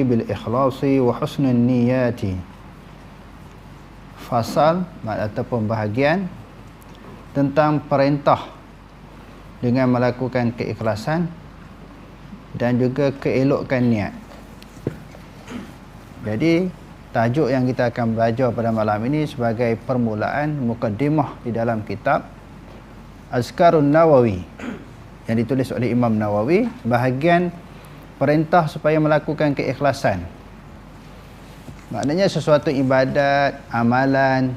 bil ikhlasi wa husnul niyati. Fasal ataupun bahagian tentang perintah dengan melakukan keikhlasan dan juga keelokkan niat. Jadi tajuk yang kita akan belajar pada malam ini sebagai permulaan mukaddimah di dalam kitab Azkarun Nawawi yang ditulis oleh Imam Nawawi bahagian perintah supaya melakukan keikhlasan maknanya sesuatu ibadat amalan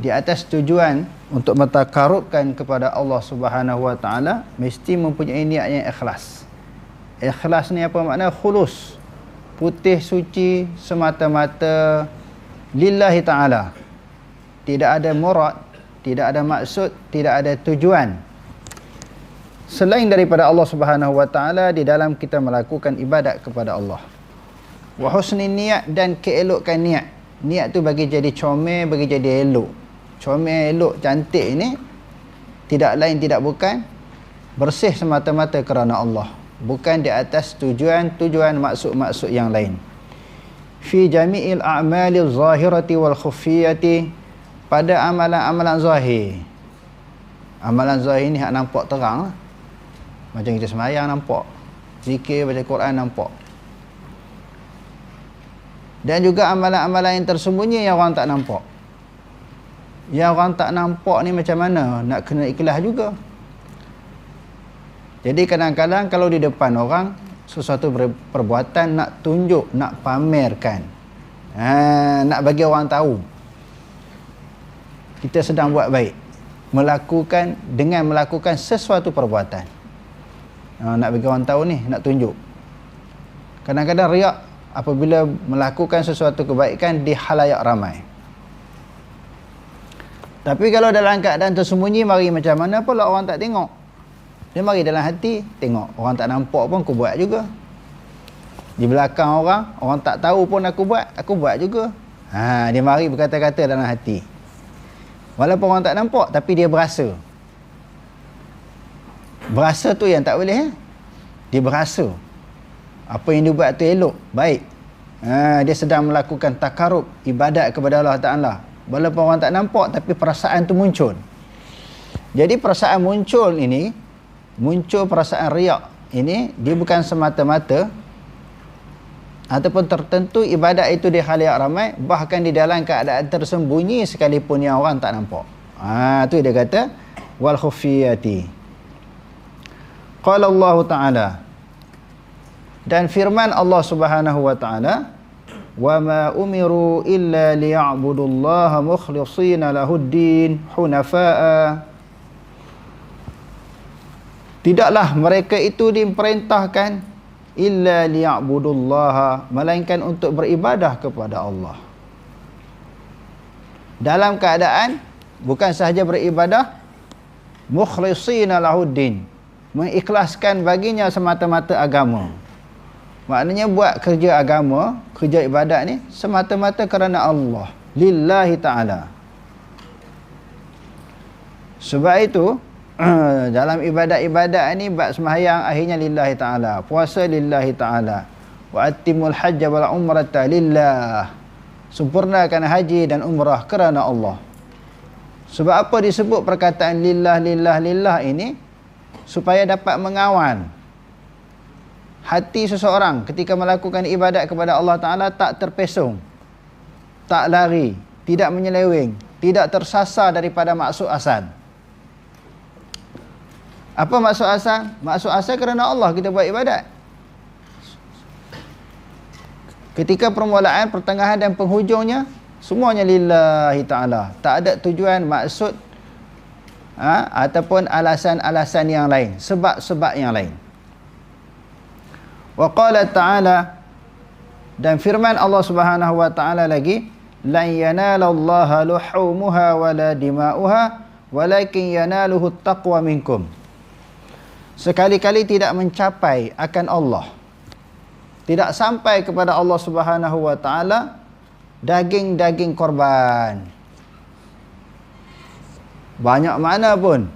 di atas tujuan untuk mentakarubkan kepada Allah Subhanahu Wa Taala mesti mempunyai niat yang ikhlas. Ikhlas ni apa makna? Khulus. Putih suci semata-mata lillahi taala. Tidak ada murad, tidak ada maksud, tidak ada tujuan. Selain daripada Allah Subhanahu Wa Taala di dalam kita melakukan ibadat kepada Allah. Wa husni niat dan keelokkan niat. Niat tu bagi jadi comel, bagi jadi elok comel elok cantik ini tidak lain tidak bukan bersih semata-mata kerana Allah bukan di atas tujuan-tujuan maksud-maksud yang lain fi jami'il a'malil zahirati wal khufiyati pada amalan-amalan zahir amalan zahir ni hak nampak terang lah. Macam kita semayang nampak. Zikir baca Quran nampak. Dan juga amalan-amalan yang tersembunyi yang orang tak nampak. Yang orang tak nampak ni macam mana? Nak kena ikhlas juga. Jadi kadang-kadang kalau di depan orang sesuatu perbuatan nak tunjuk nak pamerkan. Ha, nak bagi orang tahu. Kita sedang buat baik. Melakukan dengan melakukan sesuatu perbuatan ha, nak bagi orang tahu ni nak tunjuk kadang-kadang riak apabila melakukan sesuatu kebaikan di halayak ramai tapi kalau dalam keadaan tersembunyi mari macam mana pula orang tak tengok. Dia mari dalam hati tengok. Orang tak nampak pun aku buat juga. Di belakang orang, orang tak tahu pun aku buat, aku buat juga. Ha, dia mari berkata-kata dalam hati. Walaupun orang tak nampak tapi dia berasa. Berasa tu yang tak boleh eh? Dia berasa. Apa yang dia buat tu elok, baik. Ha, dia sedang melakukan takarub ibadat kepada Allah Taala walaupun orang tak nampak tapi perasaan tu muncul jadi perasaan muncul ini muncul perasaan riak ini dia bukan semata-mata ataupun tertentu ibadat itu di khaliak ramai bahkan di dalam keadaan tersembunyi sekalipun yang orang tak nampak ha tu dia kata wal khufiyati qala Allah taala dan firman Allah Subhanahu wa taala وما أمروا إلا ليعبدوا الله مخلصين له الدين حنفاء Tidaklah mereka itu diperintahkan illa liya'budullaha melainkan untuk beribadah kepada Allah. Dalam keadaan bukan sahaja beribadah mukhlishina lahuddin mengikhlaskan baginya semata-mata agama. Maknanya buat kerja agama, kerja ibadat ni semata-mata kerana Allah. Lillahi ta'ala. Sebab itu, dalam ibadat-ibadat ni, bak sembahyang akhirnya lillahi ta'ala. Puasa lillahi ta'ala. Wa atimul hajja wal umrata lillah. Sempurnakan haji dan umrah kerana Allah. Sebab apa disebut perkataan lillah, lillah, lillah ini? Supaya dapat mengawal hati seseorang ketika melakukan ibadat kepada Allah Ta'ala tak terpesong tak lari tidak menyeleweng tidak tersasar daripada maksud asal. Apa maksud asal? maksud asal kerana Allah kita buat ibadat. Ketika permulaan, pertengahan dan penghujungnya semuanya lillahi ta'ala. Tak ada tujuan, maksud ha? ataupun alasan-alasan yang lain sebab-sebab yang lain Wa qala ta'ala dan firman Allah Subhanahu wa taala lagi lan yanalallaha luhumuha wala dima'uha walakin yanaluhu taqwa minkum. Sekali-kali tidak mencapai akan Allah. Tidak sampai kepada Allah Subhanahu wa taala daging-daging korban. Banyak mana pun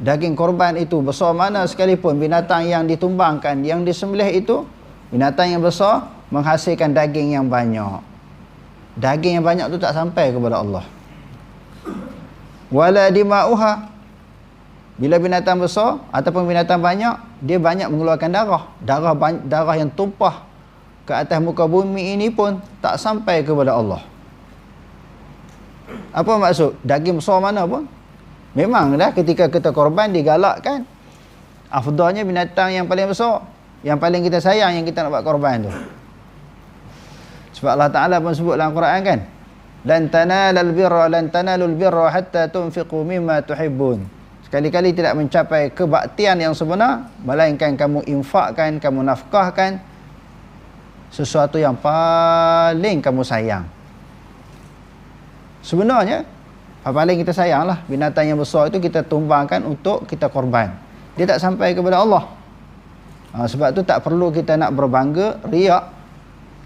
daging korban itu besar mana sekalipun binatang yang ditumbangkan yang disembelih itu Binatang yang besar menghasilkan daging yang banyak. Daging yang banyak tu tak sampai kepada Allah. Wala dima'uha. Bila binatang besar ataupun binatang banyak, dia banyak mengeluarkan darah. Darah darah yang tumpah ke atas muka bumi ini pun tak sampai kepada Allah. Apa maksud? Daging besar mana pun? Memang dah ketika kita korban digalakkan. Afdalnya binatang yang paling besar. Yang paling kita sayang yang kita nak buat korban tu. Sebab Allah Ta'ala pun sebut dalam Quran kan. Lan tanalal birra lan tanalul birra hatta tunfiqu mimma tuhibbun. Sekali-kali tidak mencapai kebaktian yang sebenar. Melainkan kamu infakkan, kamu nafkahkan. Sesuatu yang paling kamu sayang. Sebenarnya, paling kita sayang lah binatang yang besar itu kita tumbangkan untuk kita korban. Dia tak sampai kepada Allah. Ha, sebab tu tak perlu kita nak berbangga riak.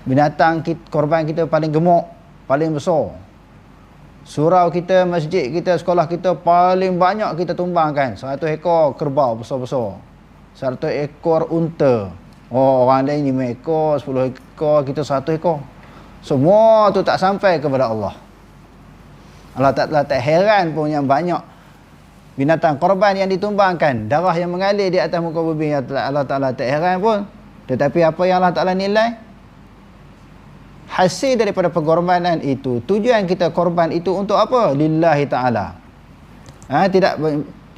Binatang kita, korban kita paling gemuk paling besar. Surau kita masjid kita sekolah kita paling banyak kita tumbangkan. 100 ekor kerbau besar-besar. 100 ekor unta. Oh orang lain 5 ekor 10 ekor kita 100 ekor. Semua tu tak sampai kepada Allah Allah Ta'ala tak heran pun yang banyak binatang korban yang ditumbangkan. Darah yang mengalir di atas muka bumi. Allah Ta'ala tak heran pun. Tetapi apa yang Allah Ta'ala nilai? Hasil daripada pengorbanan itu. Tujuan kita korban itu untuk apa? Lillahi Ta'ala. Ha, tidak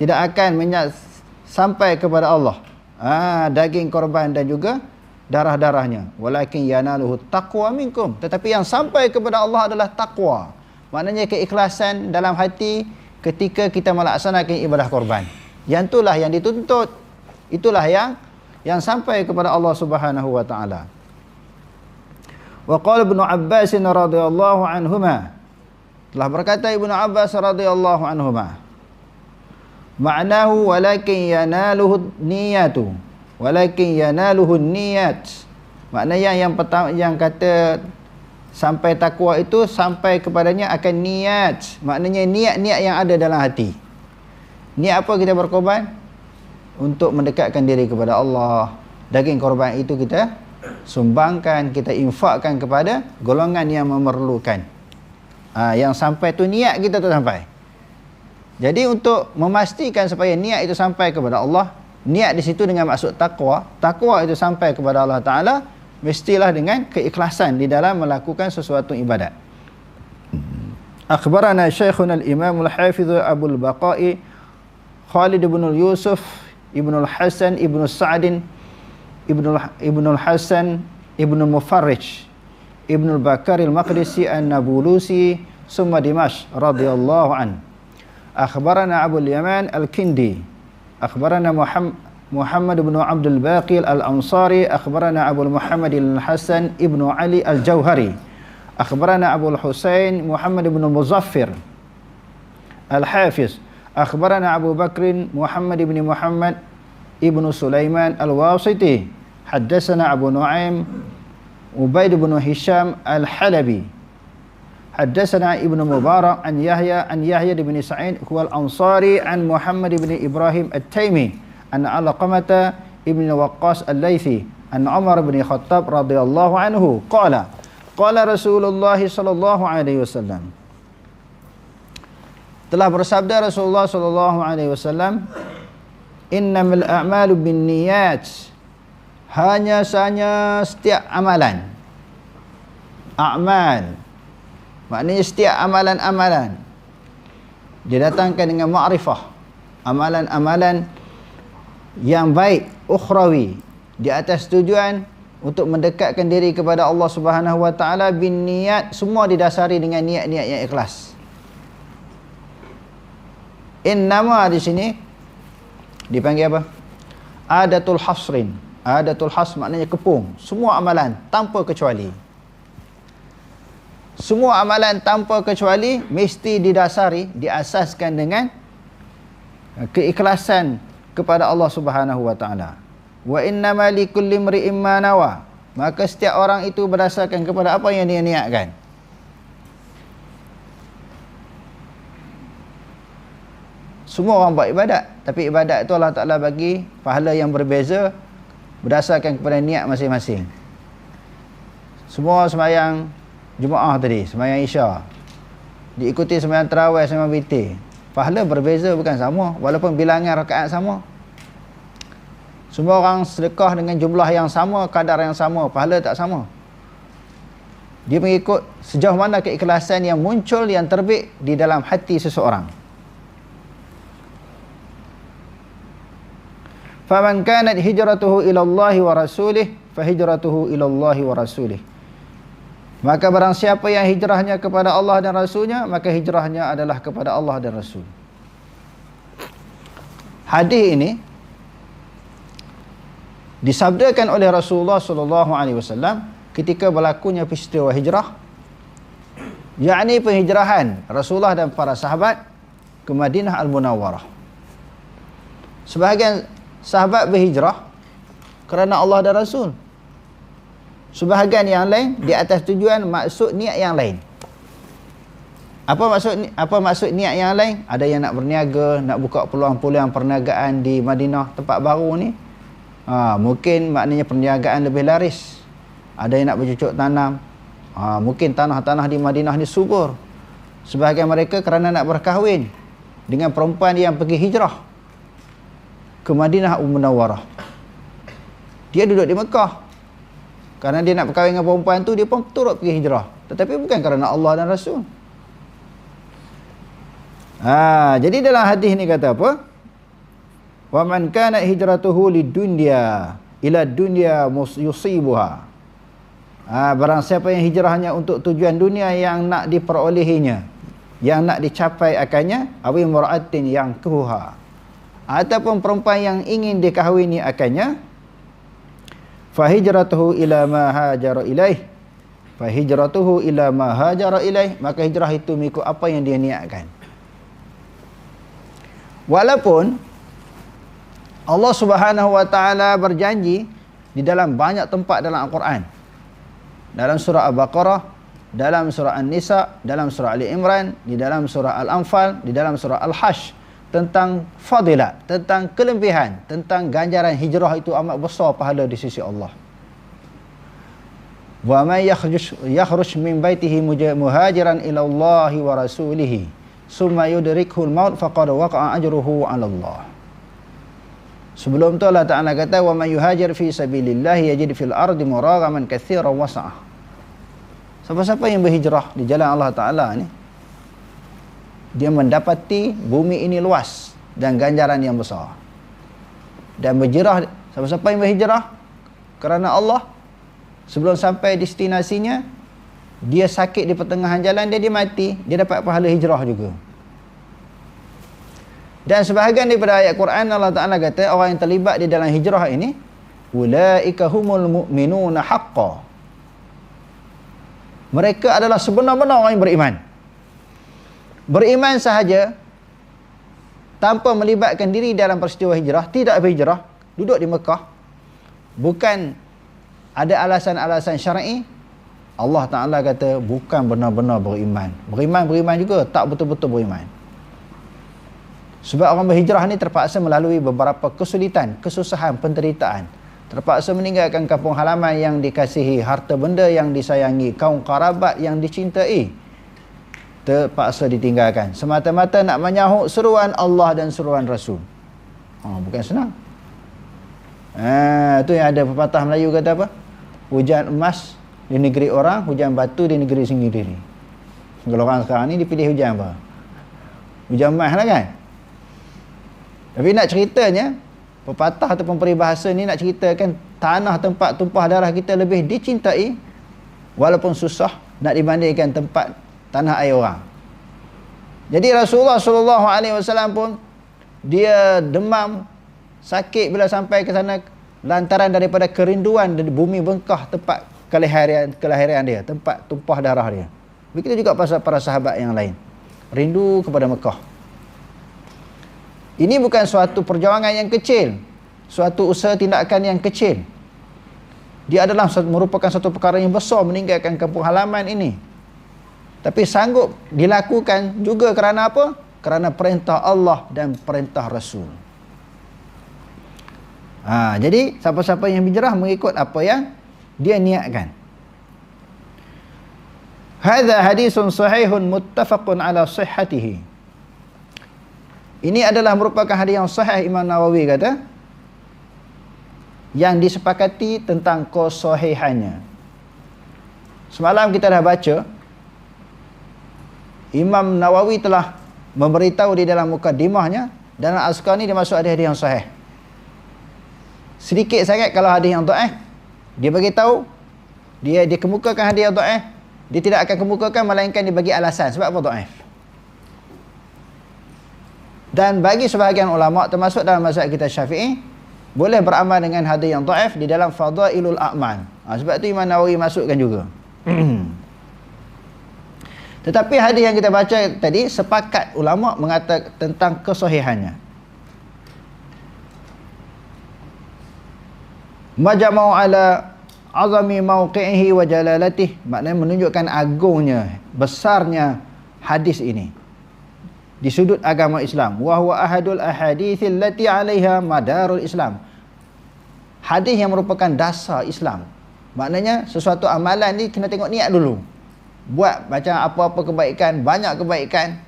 tidak akan menyak sampai kepada Allah. Ha, daging korban dan juga darah-darahnya. Walakin yanaluhu taqwa minkum. Tetapi yang sampai kepada Allah adalah taqwa. Maknanya keikhlasan dalam hati ketika kita melaksanakan ibadah korban. Yang itulah yang dituntut. Itulah yang yang sampai kepada Allah Subhanahu wa taala. Wa qala Ibnu Abbas radhiyallahu anhuma telah berkata Ibnu Abbas radhiyallahu anhuma Ma'nahu walakin yanaluhu niyatu walakin yanaluhu niyat maknanya yang pertama yang kata sampai takwa itu sampai kepadanya akan niat. Maknanya niat-niat yang ada dalam hati. Niat apa kita berkorban? Untuk mendekatkan diri kepada Allah. Daging korban itu kita sumbangkan kita infakkan kepada golongan yang memerlukan. Ha, yang sampai tu niat kita tu sampai. Jadi untuk memastikan supaya niat itu sampai kepada Allah niat di situ dengan maksud takwa takwa itu sampai kepada Allah Ta'ala mestilah dengan keikhlasan di dalam melakukan sesuatu ibadat. Akhbarana Syekhuna al-Imam al-Hafiz Abu al-Baqai Khalid ibn al-Yusuf ibn al-Hasan al-Sa'd ibn ibn al-Hasan ibn al-Mufarrij ibn al-Bakar al-Maqdisi an-Nabulusi summa Dimash radhiyallahu an. Akhbarana Abu al-Yaman al-Kindi akhbarana Muhammad محمد بن عبد الباقي الأنصاري أخبرنا أبو محمد الحسن ابن علي الجوهري. أخبرنا أبو الحسين محمد بن مظفر الحافظ. أخبرنا أبو بكر محمد بن محمد ابن سليمان الواسطي. حدثنا أبو نعيم عبيد بن هشام الحلبي. حدثنا ابن مبارك عن يحيى عن يحيى بن سعيد هو الأنصاري عن محمد بن إبراهيم التيمي. an ala qamata ibn waqqas al-laythi an umar ibn khattab radhiyallahu anhu qala qala rasulullah sallallahu alaihi wasallam telah bersabda rasulullah sallallahu alaihi wasallam innamal a'malu binniyat. Hanya saja setiap amalan. Amal. Maknanya setiap amalan-amalan. Dia datangkan dengan ma'rifah. Amalan-amalan yang baik ukhrawi di atas tujuan untuk mendekatkan diri kepada Allah Subhanahu wa taala bin niat semua didasari dengan niat-niat yang ikhlas. Innama di sini dipanggil apa? Adatul hasrin. Adatul has maknanya kepung. Semua amalan tanpa kecuali. Semua amalan tanpa kecuali mesti didasari, diasaskan dengan keikhlasan kepada Allah Subhanahu wa taala. Wa innama likulli imri'in ma nawa. Maka setiap orang itu berdasarkan kepada apa yang dia niatkan. Semua orang buat ibadat, tapi ibadat itu Allah Taala bagi pahala yang berbeza berdasarkan kepada niat masing-masing. Semua sembahyang Jumaat tadi, sembahyang Isya. Diikuti sembahyang Tarawih, sembahyang Witir. Pahala berbeza bukan sama walaupun bilangan rakaat sama. Semua orang sedekah dengan jumlah yang sama, kadar yang sama, pahala tak sama. Dia mengikut sejauh mana keikhlasan yang muncul yang terbit di dalam hati seseorang. Faman kanat hijratuhu ila Allah wa rasulih fa hijratuhu ila Allah wa rasulih. Maka barang siapa yang hijrahnya kepada Allah dan Rasulnya Maka hijrahnya adalah kepada Allah dan Rasul Hadis ini Disabdakan oleh Rasulullah SAW Ketika berlakunya peristiwa hijrah yakni penghijrahan Rasulullah dan para sahabat Ke Madinah Al-Munawwarah Sebahagian sahabat berhijrah kerana Allah dan Rasul. Sebahagian yang lain di atas tujuan maksud niat yang lain. Apa maksud apa maksud niat yang lain? Ada yang nak berniaga, nak buka peluang-peluang perniagaan di Madinah tempat baru ni. Ha, mungkin maknanya perniagaan lebih laris. Ada yang nak bercucuk tanam. Ha, mungkin tanah-tanah di Madinah ni subur. Sebahagian mereka kerana nak berkahwin dengan perempuan yang pergi hijrah ke Madinah Munawwarah. Dia duduk di Mekah. Karena dia nak berkahwin dengan perempuan tu dia pun turut pergi hijrah. Tetapi bukan kerana Allah dan Rasul. Ha, jadi dalam hadis ni kata apa? Man kana hijratuhu lidunya ila dunya yusibuha. Ha, barang siapa yang hijrahnya untuk tujuan dunia yang nak diperolehinya, yang nak dicapai akannya, awi mura'atin yang kuha ataupun perempuan yang ingin dikahwini akannya fahijratuhu ila ma hajara ilaih. Fahijratuhu ila ma hajara ilaih. Maka hijrah itu mengikut apa yang dia niatkan. Walaupun Allah Subhanahu wa taala berjanji di dalam banyak tempat dalam Al-Quran. Dalam surah Al-Baqarah dalam surah An-Nisa dalam surah Ali Imran di dalam surah Al-Anfal di dalam surah Al-Hash tentang fadilat, tentang kelebihan, tentang ganjaran hijrah itu amat besar pahala di sisi Allah. Wa may yakhruj min baitihi muhajiran ila Allah wa rasulih summa yudrikhu al-maut faqad waqa'a ajruhu 'ala Allah. Sebelum tu Allah Ta'ala kata wa may yuhajir fi sabilillah yajid fil ardi muragaman katsiran wasa'ah. Siapa-siapa yang berhijrah di jalan Allah Ta'ala ni dia mendapati bumi ini luas dan ganjaran yang besar. Dan berhijrah, siapa-siapa yang berhijrah kerana Allah, sebelum sampai destinasinya, dia sakit di pertengahan jalan, dia, dia mati, dia dapat pahala hijrah juga. Dan sebahagian daripada ayat Quran, Allah Ta'ala kata, orang yang terlibat di dalam hijrah ini, Ula'ika humul mu'minuna haqqa. Mereka adalah sebenar-benar orang yang beriman beriman sahaja tanpa melibatkan diri dalam peristiwa hijrah, tidak berhijrah, duduk di Mekah, bukan ada alasan-alasan syar'i, Allah Ta'ala kata bukan benar-benar beriman. Beriman-beriman juga, tak betul-betul beriman. Sebab orang berhijrah ni terpaksa melalui beberapa kesulitan, kesusahan, penderitaan. Terpaksa meninggalkan kampung halaman yang dikasihi, harta benda yang disayangi, kaum karabat yang dicintai terpaksa ditinggalkan. Semata-mata nak menyahut seruan Allah dan seruan Rasul. Oh, bukan senang. Ah, tu yang ada pepatah Melayu kata apa? Hujan emas di negeri orang hujan batu di negeri sendiri. Kalau orang sekarang ni dipilih hujan apa? Hujan emas lah kan? Tapi nak ceritanya pepatah ataupun peribahasa ni nak ceritakan tanah tempat tumpah darah kita lebih dicintai walaupun susah nak dibandingkan tempat tanah air orang. Jadi Rasulullah sallallahu alaihi wasallam pun dia demam sakit bila sampai ke sana lantaran daripada kerinduan dari bumi bengkah tempat kelahiran kelahiran dia, tempat tumpah darah dia. Begitu juga pasal para sahabat yang lain. Rindu kepada Mekah. Ini bukan suatu perjuangan yang kecil. Suatu usaha tindakan yang kecil. Dia adalah merupakan satu perkara yang besar meninggalkan kampung halaman ini tapi sanggup dilakukan juga kerana apa? Kerana perintah Allah dan perintah Rasul. Ha, jadi siapa-siapa yang berjerah mengikut apa yang dia niatkan. Hadza hadisun sahihun muttafaqun ala sihhatihi. Ini adalah merupakan hadis yang sahih Imam Nawawi kata yang disepakati tentang kesahihannya. Semalam kita dah baca Imam Nawawi telah memberitahu di dalam mukaddimahnya dalam askar ni dia masuk hadis yang sahih. Sedikit sangat kalau hadis yang dhaif dia bagi tahu dia dia kemukakan hadis yang dhaif dia tidak akan kemukakan melainkan dia bagi alasan sebab apa dhaif. Dan bagi sebahagian ulama termasuk dalam mazhab kita Syafi'i boleh beramal dengan hadis yang dhaif di dalam fadailul a'mal. Ha, sebab tu Imam Nawawi masukkan juga. Tetapi hadis yang kita baca tadi sepakat ulama mengatakan tentang kesahihannya. Majma'u ala azami mauqi'ihi wa jalalatih maknanya menunjukkan agungnya, besarnya hadis ini di sudut agama Islam. Wa huwa ahadul ahaditsil lati 'alaiha madarul Islam. Hadis yang merupakan dasar Islam. Maknanya sesuatu amalan ni kena tengok niat dulu buat macam apa-apa kebaikan, banyak kebaikan.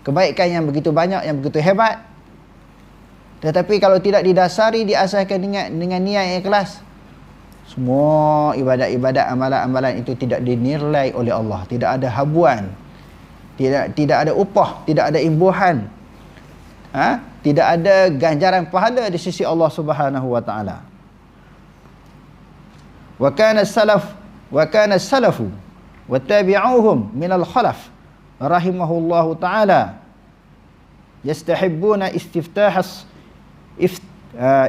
Kebaikan yang begitu banyak, yang begitu hebat. Tetapi kalau tidak didasari, diasahkan dengan, dengan niat yang ikhlas, semua ibadat-ibadat, amalan-amalan itu tidak dinilai oleh Allah. Tidak ada habuan. Tidak tidak ada upah, tidak ada imbuhan. Ha? Tidak ada ganjaran pahala di sisi Allah Subhanahu wa taala. Wa kana salaf wa kana salafu wa tabi'uhum min al-khalaf rahimahullahu taala yastahibbuna istiftah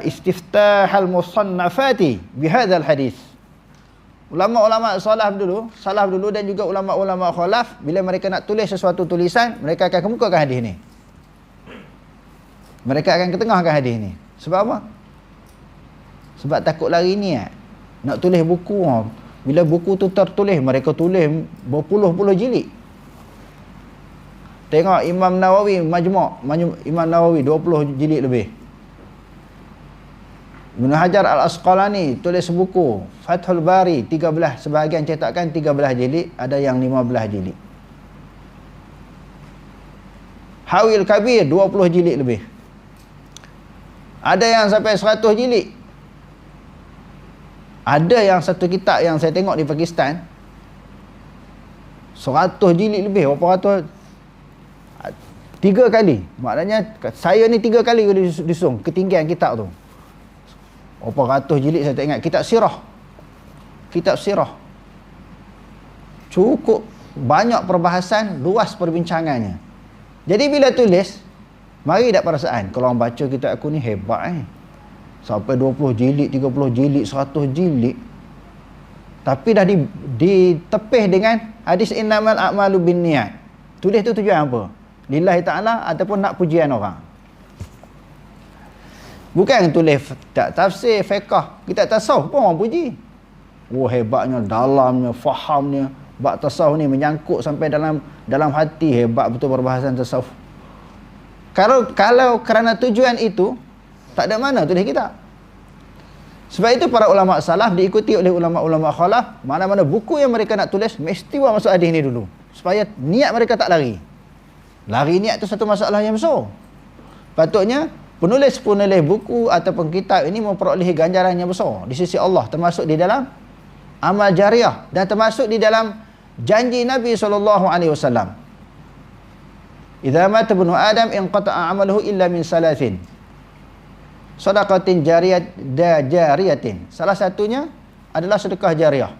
istiftah al-musannafati bi hadis Ulama-ulama salaf dulu, salaf dulu dan juga ulama-ulama khalaf bila mereka nak tulis sesuatu tulisan, mereka akan kemukakan hadis ini. Mereka akan ketengahkan hadis ini. Sebab apa? Sebab takut lari ni. Nak tulis buku bila buku tu tertulis, mereka tulis berpuluh-puluh jilid. Tengok Imam Nawawi Majmu' Imam Nawawi 20 jilid lebih. Ibn Hajar Al-Asqalani tulis buku Fathul Bari 13 sebahagian cetakan 13 jilid, ada yang 15 jilid. Hawil Kabir 20 jilid lebih. Ada yang sampai 100 jilid ada yang satu kitab yang saya tengok di Pakistan 100 jilid lebih berapa ratus? Tiga kali. Maknanya saya ni tiga kali disung ketinggian kitab tu. Berapa ratus jilid saya tak ingat. Kitab sirah. Kitab sirah. Cukup banyak perbahasan luas perbincangannya. Jadi bila tulis mari tak perasaan. Kalau orang baca kitab aku ni hebat eh sampai 20 jilid, 30 jilid, 100 jilid. Tapi dah di, ditepih dengan hadis innamal a'malu binniyat. Tulis tu tujuan apa? Lillahi ta'ala ataupun nak pujian orang. Bukan tulis tak tafsir, fiqah. Kita tasawuf pun orang puji. Oh hebatnya, dalamnya, fahamnya. Bak tasawuf ni menyangkut sampai dalam dalam hati. Hebat betul perbahasan tasawuf. Kalau kalau kerana tujuan itu, tak ada mana tulis kitab. Sebab itu para ulama salaf diikuti oleh ulama-ulama khalaf, mana-mana buku yang mereka nak tulis mesti buat masuk hadis ni dulu supaya niat mereka tak lari. Lari niat itu satu masalah yang besar. Patutnya penulis-penulis buku ataupun kitab ini memperolehi ganjaran yang besar di sisi Allah termasuk di dalam amal jariah dan termasuk di dalam janji Nabi sallallahu alaihi wasallam. Idza mata ibnu Adam inqata'a 'amaluhu illa min salasin sedekatin jariyat da jariyatin. Salah satunya adalah sedekah jariah.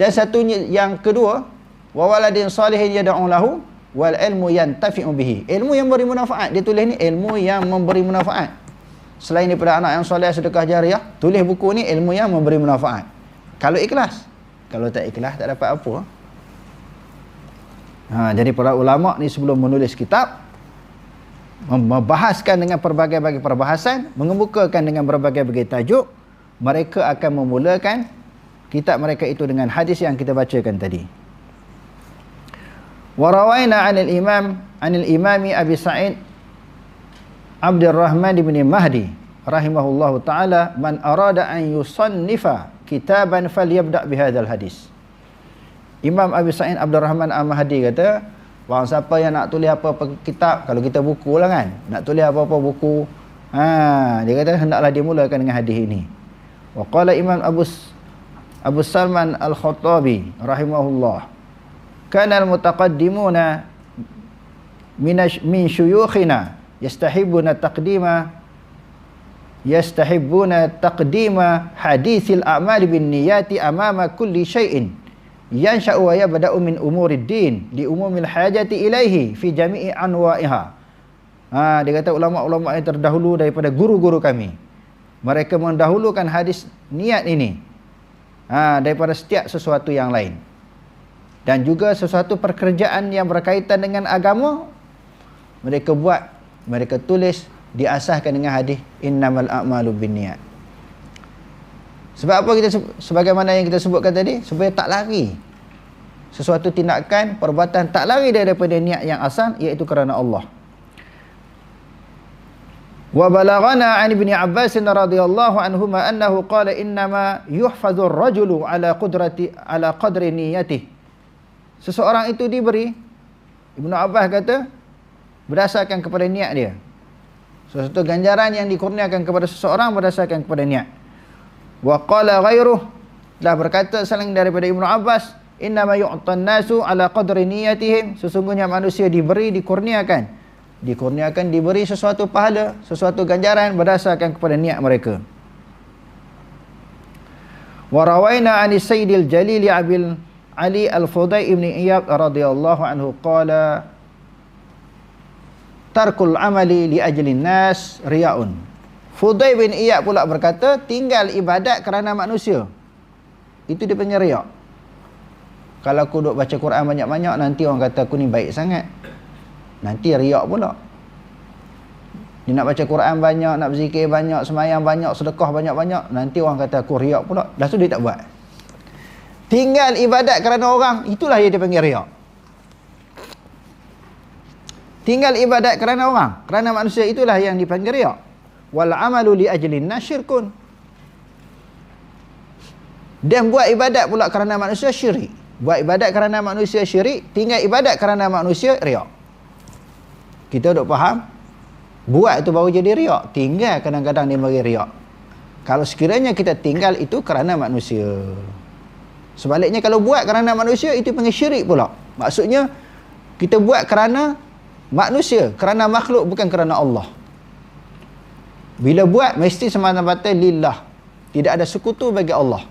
Dan satunya yang kedua, wa waladin salihin yad'u lahu wal ilmu yantafi'u bihi. Ilmu yang memberi manfaat. Dia tulis ni ilmu yang memberi manfaat. Selain daripada anak yang soleh sedekah jariah, tulis buku ni ilmu yang memberi manfaat. Kalau ikhlas. Kalau tak ikhlas tak dapat apa. Ha, jadi para ulama ni sebelum menulis kitab membahaskan dengan berbagai-bagai perbahasan, mengemukakan dengan berbagai-bagai tajuk, mereka akan memulakan kitab mereka itu dengan hadis yang kita bacakan tadi. Warawaina 'anil imam 'anil imami Abi Sa'id Abdul Rahman bin Mahdi rahimahullahu taala man arada an yusannifa kitaban falyabda bihadzal hadis Imam Abi Sa'id Abdul Rahman Al-Mahdi kata Bahawa siapa yang nak tulis apa-apa kitab? Kalau kita buku lah kan. Nak tulis apa-apa buku. Ha, Dia kata hendaklah dimulakan dengan hadis ini. Wa qala Imam Abu Abu Salman Al-Khattabi rahimahullah Kana al-mutaqaddimuna min syuyukhina yastahibuna taqdima yastahibbuna taqdima hadithil a'mal bin niyati amama kulli syai'in yansha'u wa yabda'u min umurid din li umumil hajati ilaihi fi jami'i anwa'iha. Ha dia kata ulama-ulama yang terdahulu daripada guru-guru kami. Mereka mendahulukan hadis niat ini. Ha daripada setiap sesuatu yang lain. Dan juga sesuatu pekerjaan yang berkaitan dengan agama mereka buat mereka tulis diasahkan dengan hadis innamal a'malu binniyat. Sebab apa kita sebagaimana yang kita sebutkan tadi supaya tak lari. Sesuatu tindakan perbuatan tak lari daripada niat yang asal iaitu kerana Allah. Wa balaghana 'an ibni Abbas radhiyallahu anhuma annahu qala innama yuhfazu ar-rajulu ala qudrati ala qadri niyyatihi. Seseorang itu diberi Ibnu Abbas kata berdasarkan kepada niat dia. Sesuatu ganjaran yang dikurniakan kepada seseorang berdasarkan kepada niat. Wa qala ghairuh dah berkata selain daripada Ibnu Abbas, "Inna ma yu'tan nasu ala qadri niyatihim." Sesungguhnya manusia diberi dikurniakan dikurniakan diberi sesuatu pahala, sesuatu ganjaran berdasarkan kepada niat mereka. Wa rawaina 'an Sayyidil Jalil Abil Ali Al-Fudai ibn Iyad radhiyallahu anhu qala tarkul amali li ajlin nas riaun. Fudai bin Iyad pula berkata, tinggal ibadat kerana manusia. Itu dia punya riak. Kalau aku duduk baca Quran banyak-banyak, nanti orang kata aku ni baik sangat. Nanti riak pula. Dia nak baca Quran banyak, nak berzikir banyak, semayang banyak, sedekah banyak-banyak. Nanti orang kata aku riak pula. Dah tu dia tak buat. Tinggal ibadat kerana orang, itulah yang dia panggil riak. Tinggal ibadat kerana orang, kerana manusia itulah yang dipanggil riak. Wal amalu li ajlin nasyirkun. Dan buat ibadat pula kerana manusia syirik. Buat ibadat kerana manusia syirik, tinggal ibadat kerana manusia riak. Kita duk faham? Buat itu baru jadi riak. Tinggal kadang-kadang dia bagi riak. Kalau sekiranya kita tinggal itu kerana manusia. Sebaliknya kalau buat kerana manusia itu panggil syirik pula. Maksudnya kita buat kerana manusia kerana makhluk bukan kerana Allah bila buat mesti semata-mata lillah. Tidak ada sekutu bagi Allah.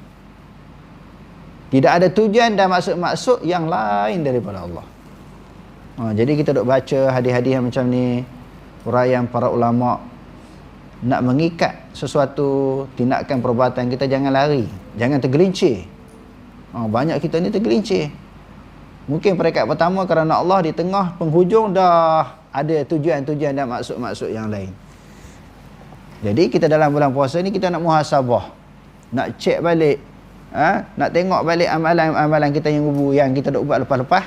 Tidak ada tujuan dan maksud-maksud yang lain daripada Allah. Ha, jadi kita duk baca hadis-hadis yang macam ni. Uraian para ulama nak mengikat sesuatu tindakan perbuatan kita jangan lari. Jangan tergelincir. Ha, banyak kita ni tergelincir. Mungkin peringkat pertama kerana Allah di tengah penghujung dah ada tujuan-tujuan dan maksud-maksud yang lain. Jadi kita dalam bulan puasa ni kita nak muhasabah. Nak cek balik. Ha? Nak tengok balik amalan-amalan kita yang ubu, yang kita dah buat lepas-lepas.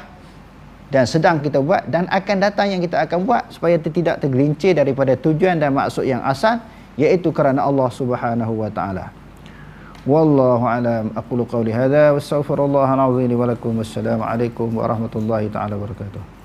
Dan sedang kita buat dan akan datang yang kita akan buat supaya tidak tergelincir daripada tujuan dan maksud yang asal iaitu kerana Allah Subhanahu wa taala. Wallahu alam aqulu qawli hadha wa astaghfirullah alazim wa lakum assalamu alaikum warahmatullahi taala wabarakatuh.